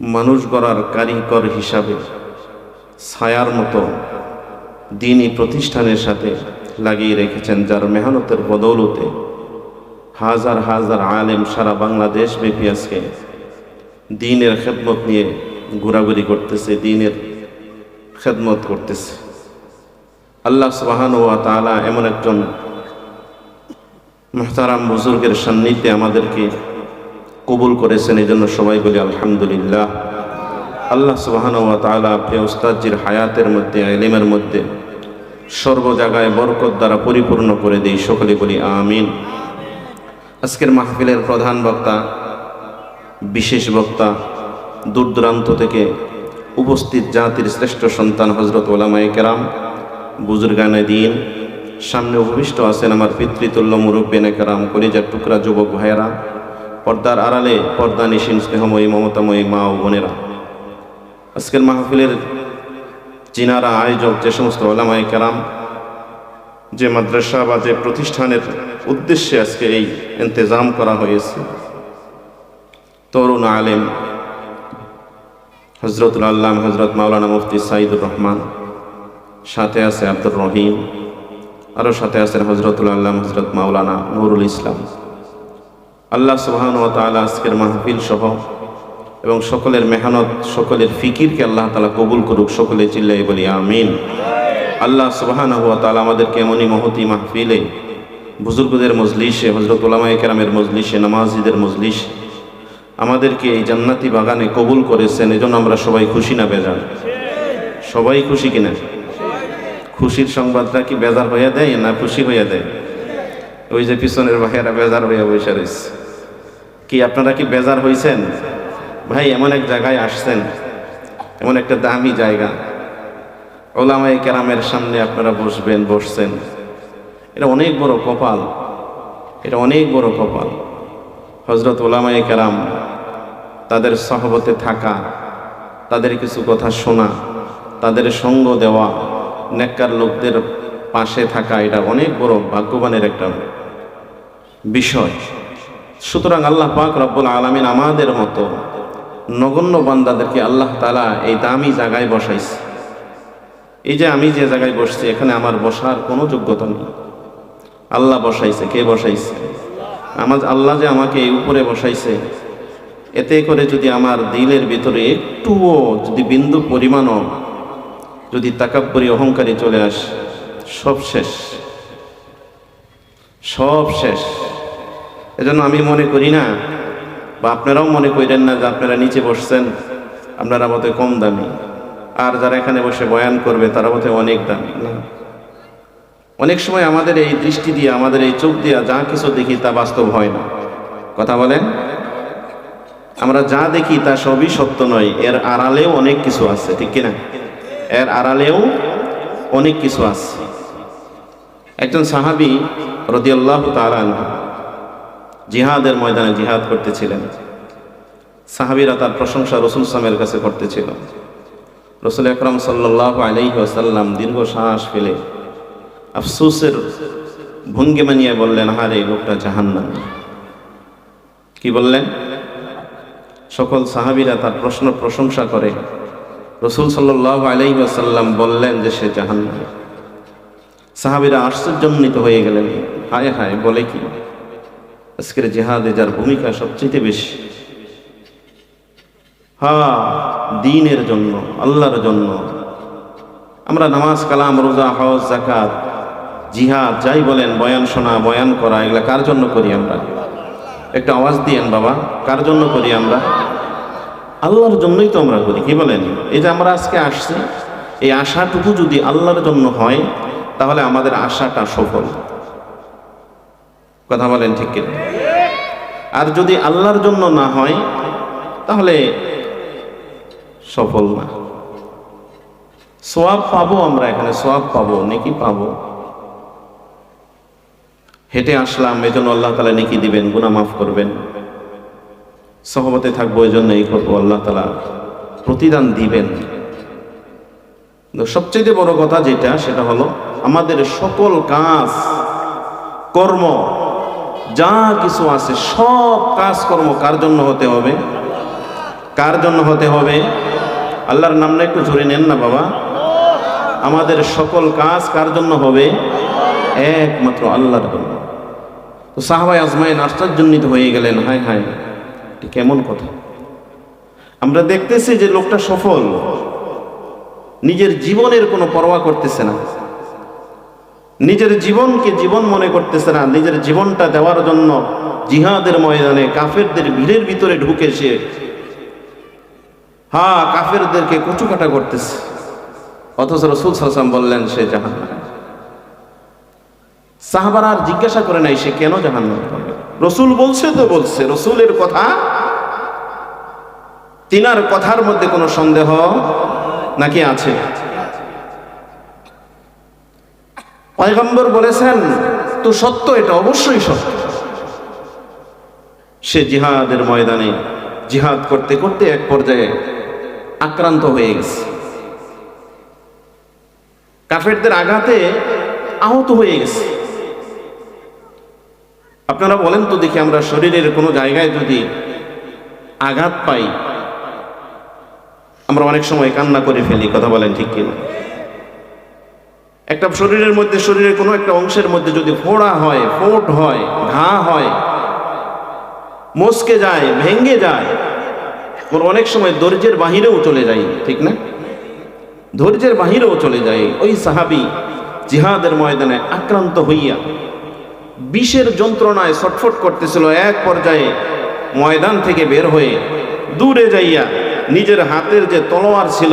মানুষ গড়ার কারিগর হিসাবে ছায়ার মতো দিনই প্রতিষ্ঠানের সাথে লাগিয়ে রেখেছেন, যার মেহনতের বদৌলতে হাজার হাজার আলেম সারা বাংলাদেশ ব্যাপী আজকে দিনের খেদমত নিয়ে ঘোরাঘুরি করতেছে, দিনের খেদমত করতেছে। আল্লাহ সুবাহান ওয়া তাআলা এমন একজন মোহতারাম বুজুর্গের সান্নিধ্যে আমাদেরকে কবুল করেছেন এই জন্য সবাই বলি আলহামদুলিল্লাহ। আল্লাহ সুবাহান ওয়া তাআলা আপনি ওস্তাদজির হায়াতের মধ্যে এলিমের মধ্যে সর্ব জায়গায় বরকত দ্বারা পরিপূর্ণ করে দিই, সকলে বলি আমিন। আজকের মাহফিলের প্রধান বক্তা, বিশেষ বক্তা দূর দূরান্ত থেকে উপস্থিত জাতির শ্রেষ্ঠ সন্তান হজরত ওলামাই কেরাম, বুজুর্গানে দিন, সামনে উপবিষ্ট আছেন আমার পিতৃতুল্য মুরব্বেনে কেরাম, কলিজার টুকরা যুবক ভাইয়েরা পর্দার আড়ালে পর্দা নিশীন স্নেহময়ী, মমতাময়ী মা ও বোনেরা। আজকের মাহফিলের চিনারা আয়োজক, যে সমস্ত ওলামায় কেরাম, যে মাদ্রাসা বা যে প্রতিষ্ঠানের উদ্দেশ্যে আজকে এই ইন্তজাম করা হয়েছে, তরুণ আলেম হজরতুল আল্লাহ হজরত মাওলানা মুফতি সাইদুর রহমান, সাথে আছে আব্দুর রহিম আরও সাথে আছেন হজরতুল আল্লাহ হজরত মাওলানা নুরুল ইসলাম। আল্লাহ সুবহান ও তাআলা আজকের মাহফিল সহ এবং সকলের মেহনত, সকলের ফিকিরকে আল্লাহ তালা কবুল করুক, সকলে চিল্লাই বলি আমিন। আল্লাহ সুবহান ও তাআলা আমাদেরকে এমনই মহতি মাহফিলে, বুজুর্গদের মজলিসে হজরত ওলামাই কেরামের মজলিসে, নামাজিদের মজলিসে, আমাদেরকে এই জান্নাতি বাগানে কবুল করেছেন, এজন্য আমরা সবাই খুশি না বেজার? সবাই খুশি কিনা? খুশির সংবাদটা কি বেজার হইয়া দেয় না খুশি হইয়া দেয়? ওই যে পিছনের ভাইয়েরা বেজার হইয়া বসে রয়েছে। কি আপনারা কি বেজার হইছেন? ভাই, এমন এক জায়গায় আসছেন, এমন একটা দামি জায়গা। ওলামাই কেরামের সামনে আপনারা বসবেন, বসছেন। এটা অনেক বড় কপাল, এটা অনেক বড় কপাল। হজরত ওলামাই কেরাম তাদের সহবতে থাকা, তাদের কিছু কথা শোনা, তাদের সঙ্গ দেওয়া, নেককার লোকদের পাশে থাকা, এটা অনেক বড় ভাগ্যবানের একটা বিষয়। সুতরাং আল্লাহ পাক রব্বুল আলমিন আমাদের মতো নগণ্য বান্দাদেরকে আল্লাহ তালা এই দামি জায়গায় বসাইছে। এই যে আমি যে জায়গায় বসছি, এখানে আমার বসার কোনো যোগ্যতা নেই। আল্লাহ বসাইছে, কে বসাইছে? আমার আল্লাহ যে আমাকে এই উপরে বসাইছে, এতে করে যদি আমার দিলের ভিতরে একটুও যদি বিন্দু পরিমাণও যদি তাকাব্বরি অহংকারী চলে আসে, সব শেষ। সব শেষ। এজন্য আমি মনে করি না, বা আপনারাও মনে করেন না যে আপনারা নিচে বসছেন, আপনারা মতে কম দামি। আর যারা এখানে বসে বয়ান করবে, তারা মতে অনেক দামি। না। অনেক সময় আমাদের এই দৃষ্টি দিয়ে, আমাদের এই চোখ দিয়ে যা কিছু দেখি তা বাস্তব হয় না। কথা বলেন? আমরা যা দেখি তা সবই সত্য নয়। এর আড়ালেও অনেক কিছু আছে, ঠিক কিনা? এর আড়ালেও অনেক কিছু আছে। একজন সাহাবি রদিয়াল্লাহ তালান জিহাদের ময়দানে জিহাদ করতেছিলেন। সাহাবিরা তার প্রশংসা রসুল সামের কাছে করতেছিল। রসুল আকরম সাল্লাহ আলাইহি আসাল্লাম দীর্ঘ শ্বাস ফেলে আফসুসের ভঙ্গি মানিয়ে বললেন হারে লোকটা জাহান্নাম। কি বললেন? সকল সাহাবিরা তার প্রশ্ন প্রশংসা করে রসুল সাল্লাহ আলাইসাল্লাম বললেন যে সে জাহান্নাম। সাহাবিরা আশ্চর্যান্বিত হয়ে গেলেন, হায় হায়, বলে কি? আজকের জেহাদে যার ভূমিকা সবচেয়ে বেশি। হা, দিনের জন্য, আল্লাহর জন্য। আমরা নামাজ, কালাম, রোজা, হজ জাকাত জিহাদ, যাই বলেন, বয়ান শোনা, বয়ান করা, এগুলা কার জন্য করি আমরা? একটা আওয়াজ দিয়েন বাবা, কার জন্য করি আমরা? আল্লাহর জন্যই তো আমরা করি, কি বলেন? এই যে আমরা আজকে আসছি, এই আশাটুকু যদি আল্লাহর জন্য হয়, তাহলে আমাদের আশাটা সফল। কথা বলেন ঠিক কিনা? আর যদি আল্লাহর জন্য না হয়, তাহলে সফল না। সোয়াব পাবো আমরা এখানে, সোয়াব পাবো, নেকি পাবো। হেঁটে আসলাম এই জন্য আল্লাহ তালা নেকি দিবেন গুনা মাফ করবেন। সহমতে থাকব এই জন্য এই করব, আল্লাহ তালা প্রতিদান দিবেন। সবচেয়ে বড় কথা যেটা, সেটা হলো আমাদের সকল কাজ, কর্ম যা কিছু আছে, সব কাজকর্ম কার জন্য হতে হবে? কার জন্য হতে হবে? আল্লাহর নামটা একটু জোরে নেন না বাবা। আমাদের সকল কাজ কার জন্য হবে? একমাত্র আল্লাহর জন্য। তো সাহাবাই আজমাইন আশ্চর্যজনিত হয়ে গেলেন, হায় হায়, এটি কেমন কথা? আমরা দেখতেছি যে লোকটা সফল, নিজের জীবনের কোনো পরোয়া করতেছে না। নিজের জীবনকে জীবন মনে করতেছে না, নিজের জীবনটা দেওয়ার জন্য জিহাদের ময়দানে কাফেরদের ভিড়ের ভিতরে ঢুকে সে, হা, কাফেরদেরকে কচুকাটা করতেছে। অথচ রসুল সাল্লাম বললেন, সে জাহান সাহাবার আর জিজ্ঞাসা করে নাই, সে কেন জাহান রসুল বলছে তো বলছে, রসুলের কথা, তিনার কথার মধ্যে কোনো সন্দেহ নাকি আছে? পয়গম্বর বলেছেন, তো সত্য এটা, অবশ্যই সত্য। সে জিহাদের ময়দানে জিহাদ করতে করতে এক পর্যায়ে আক্রান্ত হয়ে গেছে। কাফেরদের আঘাতে আহত হয়ে গেছে। আপনারা বলেন তো দেখি আমরা শরীরের কোনো জায়গায় যদি আঘাত পাই, আমরা অনেক সময় কান্না করে ফেলি, কথা বলেন ঠিক কিনা? একটা শরীরের মধ্যে, শরীরের কোনো একটা অংশের মধ্যে যদি ফোড়া হয়, ফোট হয়, ঘা হয়, মস্কে যায় ভেঙ্গে যায় অনেক সময় ধৈর্যের বাহিরেও চলে যায়, ঠিক না? ধৈর্যের বাহিরেও চলে যায়। ওই সাহাবি জিহাদের ময়দানে আক্রান্ত হইয়া বিষের যন্ত্রণায় ছটফট করতেছিল। এক পর্যায়ে ময়দান থেকে বের হয়ে দূরে যাইয়া নিজের হাতের যে তলোয়ার ছিল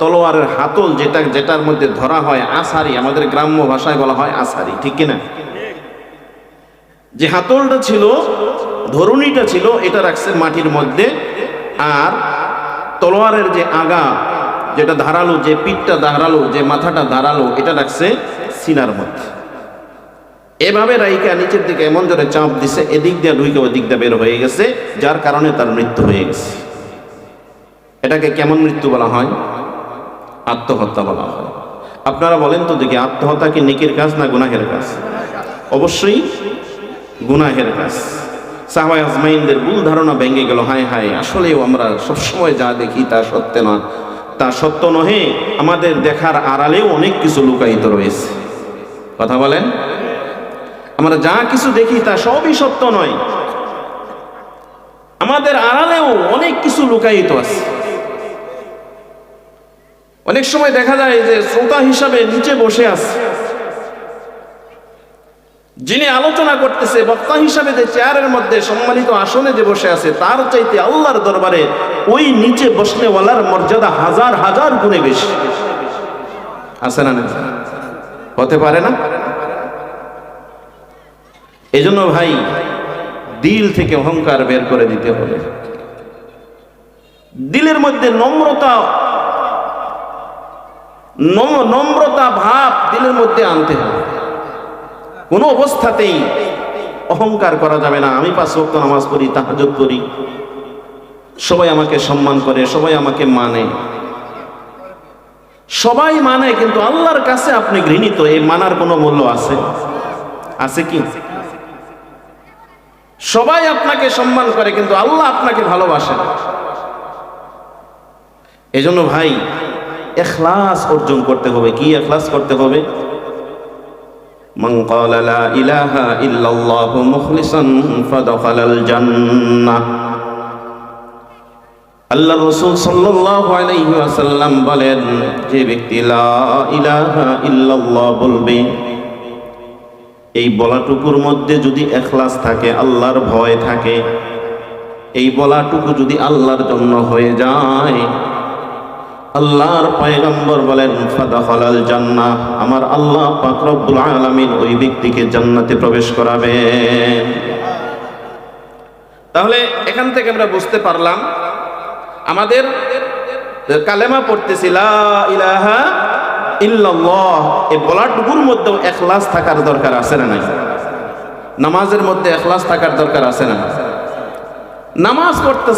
তলোয়ারের হাতল যেটা, যেটার মধ্যে ধরা হয় আসারি আমাদের গ্রাম্য ভাষায় বলা হয় আসারি ঠিক কিনা? যে হাতলটা ছিল, ধরুনিটা ছিল, এটা রাখছে মাটির মধ্যে, আর তলোয়ারের যে আগা, যেটা ধারালো, যে পিঠটা ধারালো, যে মাথাটা ধারালো, এটা রাখছে সিনার মধ্যে। এভাবে রাইকা নিচের দিকে এমন জোরে চাপ দিছে, এদিক দিয়ে ঢুকে ওদিক দিয়ে বের হয়ে গেছে, যার কারণে তার মৃত্যু হয়ে গেছে। এটাকে কেমন মৃত্যু বলা হয়? আত্মহত্যা বলা হয়। আপনারা বলেন তো দেখি আত্মহত্যা কি নেকির কাজ না গুনাহের কাজ? অবশ্যই গুনাহের কাজ। সাহাবাই আজমাইনদের ভুল ধারণা ভেঙে গেল, হায় হায়। আসলেও আমরা সবসময় যা দেখি তা সত্য না তা সত্য নহে, আমাদের দেখার আড়ালেও অনেক কিছু লুকায়িত রয়েছে। কথা বলেন? আমরা যা কিছু দেখি তা সবই সত্য নয়। আমাদের আড়ালেও অনেক কিছু লুকায়িত আছে। অনেক সময় দেখা যায় যে শ্রোতা হিসাবে নিচে বসে আছে। যিনি আলোচনা করতেছে, বক্তা হিসাবে যে চেয়ারের মধ্যে সম্মানিত আসনে যে বসে আছে, তার চাইতে আল্লাহর দরবারে ওই নিচে বসনেওয়ালার মর্যাদা হাজার হাজার গুণে বেশি। আছে না হতে পারে না? এজন্য ভাই, দিল থেকে অহংকার বের করে দিতে হবে। দিলের মধ্যে নম্রতা নম্রতা ভাব দিলের মধ্যে আনতে হবে। কোনো অবস্থাতেই অহংকার করা যাবে না। আমি পাঁচ ওয়াক্ত নামাজ পড়ি তাহাজত করি সবাই আমাকে সম্মান করে, সবাই আমাকে মানে। সবাই মানে কিন্তু আল্লাহর কাছে আপনি ঘৃণিত। এই মানার কোনো মূল্য আছে? আছে কি? সবাই আপনাকে সম্মান করে, কিন্তু আল্লাহ আপনাকে ভালোবাসে এজন্য ভাই এখলাস অর্জন করতে হবে কি এখলাস করতে হবে من قال لا إله إلا الله مخلصا فدخل الجنة আল্লাহ রসুল সাল্লাল্লাহু আলাইহি ওয়াসাল্লাম বলেন যে ব্যক্তি লা ইলাহা ইল্লাল্লাহ বলবে এই বলাটুকুর মধ্যে যদি এখলাস থাকে আল্লাহর ভয় থাকে এই বলাটুকু যদি আল্লাহর জন্য হয়ে যায় আল্লাহর পয়গম্বর বলেন, ফাদাখালাল জান্নাহ। আমার আল্লাহ পাক রব্বুল আলামিন ওই ব্যক্তিকে জান্নাতে প্রবেশ করাবেন তাহলে এখান থেকে আমরা বুঝতে পারলাম, আমাদের কালেমা পড়তেছি, লা ইলাহা ইল্লাল্লাহ। এই বলাটুকুর মধ্যেও এখলাস থাকার দরকার আছে না নাই? নামাজের মধ্যে এখলাস থাকার দরকার আছে না? নামাজ পড়তেছে